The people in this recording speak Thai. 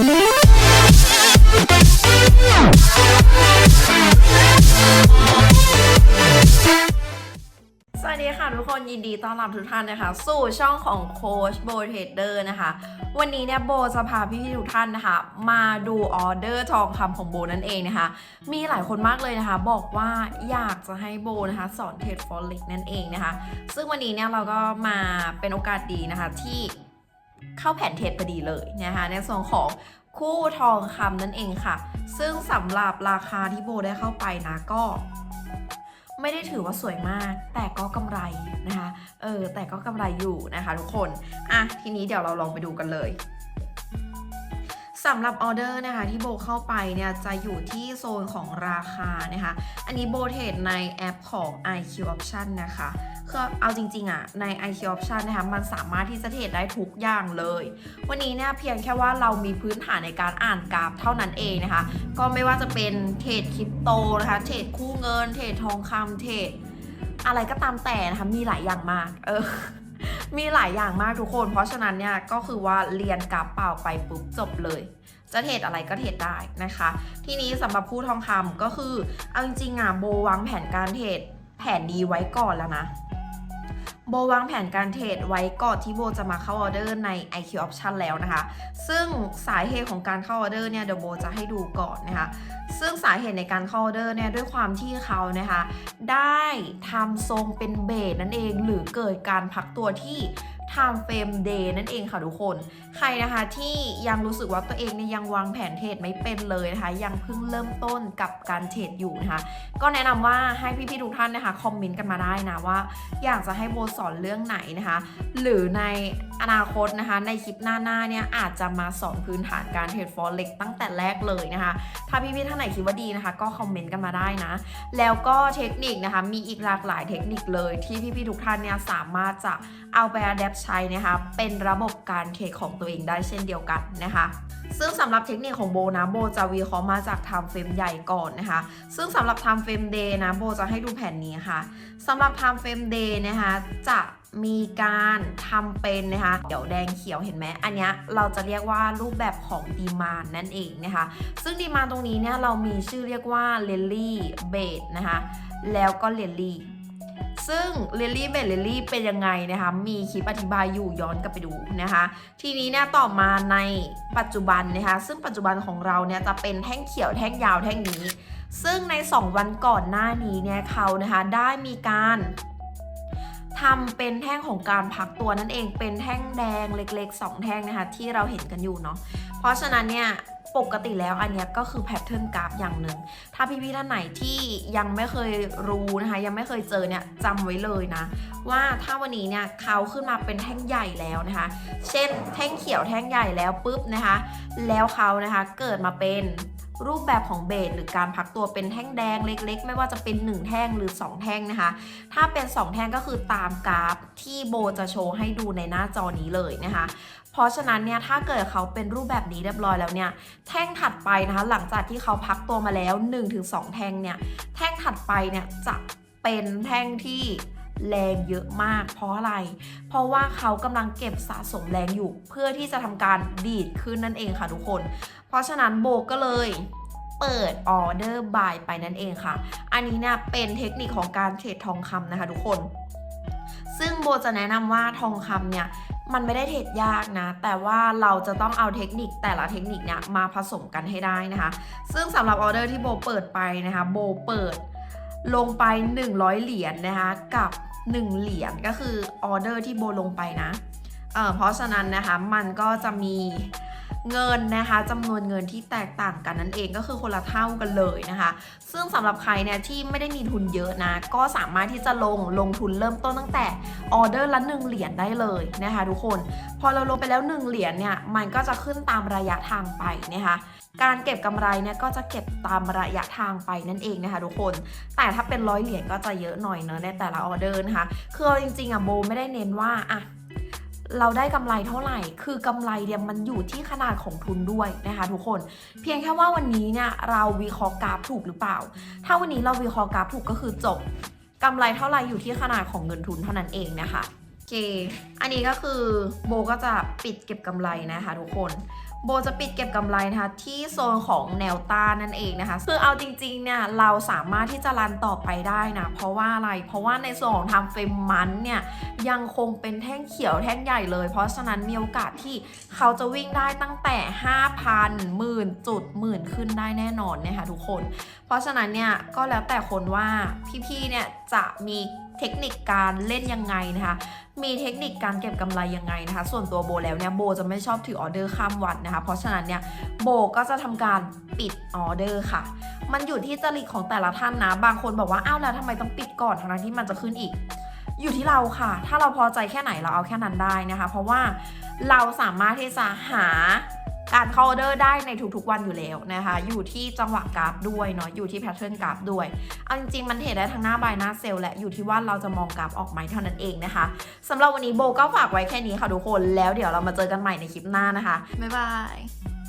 สวัสดีค่ะทุกคนยินดีต้อนรับทุกท่านนะคะ สู่ช่องของโค้ชโบเทเดอร์นะคะ วันนี้เนี่ยโบจะพาพี่ๆทุกท่านนะคะ มาดูออเดอร์ทองคำของโบนั่นเองนะคะ มีหลายคนมากเลยนะคะ บอกว่าอยากจะให้โบนะคะ สอนเทรดฟอเร็กนั่นเองนะคะ ซึ่งวันนี้เนี่ยเราก็มาเป็นโอกาสดีนะคะที่ เข้าแผนเทรดพอดีเลยนะคะในส่วนของคู่ทองคำนั่นเองค่ะ ซึ่งสำหรับราคาที่โบได้เข้าไปนะก็ไม่ได้ถือว่าสวยมาก แต่ก็กำไรนะคะ เออ แต่ก็กำไรอยู่นะคะทุกคน อะ ทีนี้เดี๋ยวเราลองไปดูกันเลยสำหรับออเดอร์นะคะที่โบเข้าไปเนี่ยจะอยู่ที่โซนของราคานะคะ อันนี้โบเทรดในแอปของ IQ Option นะคะ คือเอาจริง ๆอะใน IQ Option นะคะมันสามารถที่จะเทรดได้ทุกอย่างเลย วันนี้เนี่ยเพียงแค่ว่าเรามีพื้นฐานในการอ่านกราฟเท่านั้นเองนะคะ ก็ไม่ว่าจะเป็นเทรดคริปโตนะคะเทรดคู่เงิน เทรดทองคำเทรดอะไรก็ตามแต่นะคะมีหลายอย่างมากเออมีหลายอย่างมากทุกคน เพราะฉะนั้นเนี่ยก็คือว่าเรียนกราฟเปล่าไปปุ๊บจบเลยจะเทรดอะไรก็เทรดได้นะคะ ทีนี้สำหรับคู่ทองคำก็คือเอาจริงๆอะโบวางแผนการเทรดแผนดีไว้ก่อนแล้วนะ โบวางแผนการเทรดไว้ก่อนที่โบจะมาเข้าออเดอร์ใน IQ Option แล้วนะคะ ซึ่งสาเหตุของการเข้าออเดอร์เนี่ยเดี๋ยวโบจะให้ดูก่อนนะคะ ซึ่งสาเหตุในการเข้าออเดอร์เนี่ยด้วยความที่เขานะคะ ได้ทำทรงเป็นเบสนั่นเอง หรือเกิดการพักตัวที่ time frame day นั่นเองค่ะทุกคน ใครนะคะที่ยังรู้สึกว่าตัวเองเนี่ยยังวางแผนเทรดไม่เป็นเลยนะคะ ยังเพิ่งเริ่มต้นกับการเทรดอยู่นะคะ ก็แนะนำว่าให้พี่ๆทุกท่านนะคะคอมเมนต์กันมาได้นะว่า อยากจะให้โบสอนเรื่องไหนนะคะ หรือใน อนาคตนะคะ ในคลิปหน้าๆเนี่ยอาจจะมาสอนพื้นฐานการเทรดฟอเร็กตั้งแต่แรกเลยนะคะ ถ้าพี่ๆท่านไหนคิดว่าดีนะคะ ก็คอมเมนต์กันมาได้นะ แล้วก็เทคนิคนะคะ มีอีกหลากหลายเทคนิคเลยที่พี่ๆทุกท่านเนี่ยสามารถจะเอาไปอัดแอปใช้นะคะ เป็นระบบการเทรดของตัวเองได้เช่นเดียวกันนะคะซึ่งสำหรับเทคนิคของโบนะโบจะวิเคราะห์มาจาก time frame ใหญ่ก่อนนะคะ ซึ่งสำหรับ time frame day นะโบจะให้ดูแผนนี้ค่ะสำหรับ time frame day นะคะจะ มีการทำเป็นนะคะเขียวแดงเขียวเห็นไหมอันนี้เราจะเรียกว่ารูปแบบของดีมานนั่นเองนะคะ ซึ่งดีมานตรงนี้เนี่ยเรามีชื่อเรียกว่าเลลลี่เบดนะคะแล้วก็เลลลี่ซึ่งเลลลี่เบดเลลี่เป็นยังไงนะคะ มีคลิปอธิบายอยู่ย้อนกลับไปดูนะคะ ทีนี้เนี่ยต่อมาในปัจจุบันนะคะ ซึ่งปัจจุบันของเราเนี่ยจะเป็นแท่งเขียวแท่งยาวแท่งนี้ ซึ่งใน 2 วันก่อนหน้านี้เนี่ยเขานะคะได้มีการ ทำเป็นแท่งของการพักตัวนั่นเองเป็นแท่งแดงเล็กๆ 2 แท่งนะคะที่เราเห็นกันอยู่เนาะเพราะฉะนั้นเนี่ยปกติแล้วอันเนี้ยก็คือแพทเทิร์นกราฟอย่างหนึ่ง ถ้าพี่ๆท่านไหนที่ยังไม่เคยรู้นะคะ ยังไม่เคยเจอเนี่ยจำไว้เลยนะ ว่าถ้าวันนี้เนี่ยเขาขึ้นมาเป็นแท่งใหญ่แล้วนะคะ เช่นแท่งเขียวแท่งใหญ่แล้วปุ๊บนะคะ แล้วเขานะคะเกิดมาเป็น รูปแบบของเบสหรือการพักตัวเป็นแท่งแดงเล็ก ๆ ไม่ว่าจะเป็น 1 แท่งหรือ 2 แท่งนะคะ ถ้าเป็น 2 แท่งก็คือตามกราฟที่โบจะโชว์ให้ดูในหน้าจอนี้เลยนะคะ เพราะฉะนั้นเนี่ยถ้าเกิดเขาเป็นรูปแบบนี้เรียบร้อยแล้วเนี่ยแท่งถัดไปนะคะหลังจากที่เขาพักตัวมาแล้ว 1-2 แท่งเนี่ยแท่งถัดไปเนี่ยจะเป็นแท่งที่ แรงเยอะมาก เพราะอะไร เพราะว่าเขากำลังเก็บสะสมแรงอยู่ เพื่อที่จะทำการดีดขึ้นนั่นเองค่ะทุกคน เพราะฉะนั้นโบก็เลยเปิดออเดอร์บายไปนั่นเองค่ะ อันนี้เนี่ยเป็นเทคนิคของการเทรดทองคำนะคะทุกคน ซึ่งโบจะแนะนำว่าทองคำเนี่ยมันไม่ได้เทรดยากนะ แต่ว่าเราจะต้องเอาเทคนิคแต่ละเทคนิคเนี่ยมาผสมกันให้ได้นะคะ ซึ่งสำหรับออเดอร์ที่โบเปิดไปนะคะ โบเปิดลงไป 100 เหรียญนนะคะกับ 1 เหรียญก็คือออเดอร์ที่โบลงไปนะเอ่อเพราะฉะนั้นนะคะมันก็จะมี เงินนะคะจำนวนเงินที่แตกต่างกันนั่นเองก็คือคนละเท่ากันเลยนะคะ ซึ่งสำหรับใครเนี่ยที่ไม่ได้มีทุนเยอะนะ ก็สามารถที่จะลงลงทุนเริ่มต้นตั้งแต่ออเดอร์ละ1เหรียญได้เลยนะคะทุกคน พอเราลงไปแล้ว1เหรียญเนี่ยมันก็จะขึ้นตามระยะทางไปนะคะการเก็บกำไรเนี่ยก็จะเก็บตามระยะทางไปนั่นเองนะคะทุกคน แต่ถ้าเป็นร้อยเหรียญก็จะเยอะหน่อยเนอะในแต่ละออเดอร์นะคะ คือเอาจริงๆอะโบไม่ได้เน้นว่าอะ เราได้กำไรเท่าไหร่ คือกำไรเนี่ยมันอยู่ที่ขนาดของทุนด้วยนะคะทุกคน เพียงแค่ว่าวันนี้เนี่ยเราวิเคราะห์กราฟถูกหรือเปล่า ถ้าวันนี้เราวิเคราะห์กราฟถูกก็คือจบกำไรเท่าไหร่อยู่ที่ขนาดของเงินทุนเท่านั้นเองนะคะโอเค อันนี้ก็คือโบก็จะปิดเก็บกำไรนะคะทุกคน โบจะปิดเก็บกำไรนะคะที่โซนของแนวต้านนั่นเองนะคะคือเอาจริงๆเนี่ยเราสามารถที่จะรันต่อไปได้นะ เพราะว่าอะไรเพราะว่าในส่วนของทำเฟรมมันเนี่ยยังคงเป็นแท่งเขียวแท่งใหญ่เลย เพราะฉะนั้นมีโอกาสที่เขาจะวิ่งได้ตั้งแต่ 5,000หมื่นจุดหมื่นขึ้นได้แน่นอนนะคะทุกคน เพราะฉะนั้นเนี่ยก็แล้วแต่คนว่าพี่ๆเนี่ยจะมี เทคนิคการเล่นยังไงนะคะมีเทคนิคการเก็บกำไรยังไงนะคะ ส่วนตัวโบแล้วเนี่ยโบจะไม่ชอบถือออเดอร์ข้ามวันนะคะ เพราะฉะนั้นเนี่ยโบก็จะทำการปิดออเดอร์ค่ะ มันอยู่ที่จริตของแต่ละท่านนะ บางคนบอกว่าอ้าวแล้วทำไมต้องปิดก่อนทั้งที่มันจะขึ้นอีก อยู่ที่เราค่ะ ถ้าเราพอใจแค่ไหนเราเอาแค่นั้นได้นะคะ เพราะว่าเราสามารถที่จะหา การเข้าออเดอร์ได้ในทุกๆวันอยู่แล้วนะคะ อยู่ที่จังหวะกราฟด้วยเนาะอยู่ที่แพทเทิร์นกราฟด้วยเอาจริงๆมันเทรดได้ทั้งหน้าบายหน้าเซลล์และอยู่ที่ว่าเราจะมองกราฟออกไหมเท่านั้นเองนะคะสำหรับวันนี้โบก็ฝากไว้แค่นี้ค่ะทุกคน แล้วเดี๋ยวเรามาเจอกันใหม่ในคลิปหน้านะคะบ๊ายบาย